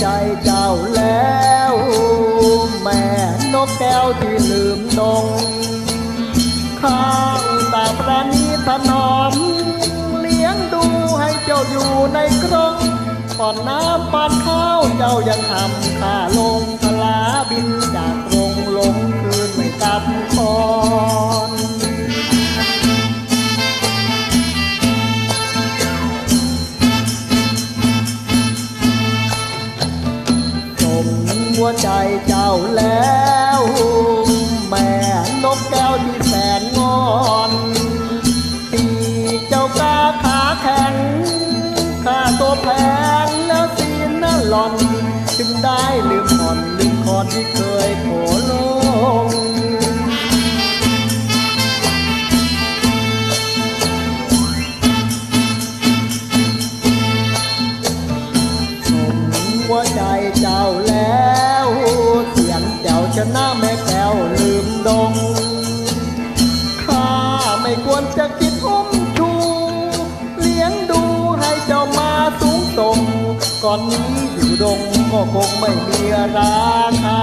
ใจเจ้าแล้ว แม่นกแก้วที่ลืมนงข้างตาประนีถนอม เลี้ยงดูให้เจ้าอยู่ในกรงป้อนน้ำปานข้าวเจ้ายังทำข้าลงทลาบินจาก วใจเจ้าแล้ว แม่นกแก้วที่แสนงอนปีเจ้ากาขาแข็งข้าตัวแพงแล้วสีน่าหล่อน จึงได้ลืมผ่อนลืมคอนที่เคยโผล่ลง จ้วชนะแม่แก้วลืมดง ข้าไม่ควรจะคิดอุ้มชู เลี้ยงดูให้เจ้ามาสูงส่งก่อนนี้อยู่ดงก็คงไม่มีราคา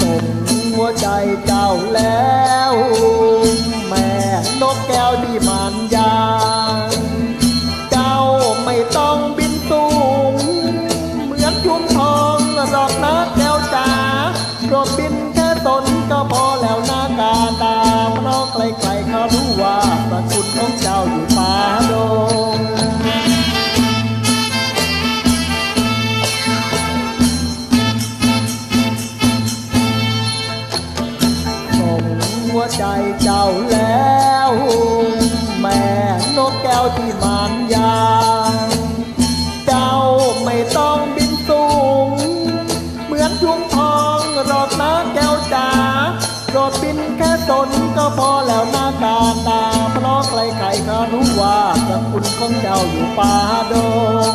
สมหัวใจเจ้าแล้ว แม่นกแก้วที่มา รดบินแค่ตนก็พอแล้วนะกาตาเพราะใครๆเขารู้ว่าพระคุณของเจ้าอยู่ป่าดงสมหัวใจเจ้าแล้วาวจ๋าโปรดบินแค่ตนก็พอแล้วหน้ากาตา เพราะใครๆก็รู้ว่าพระคุณของเจ้าอยู่ป่าดง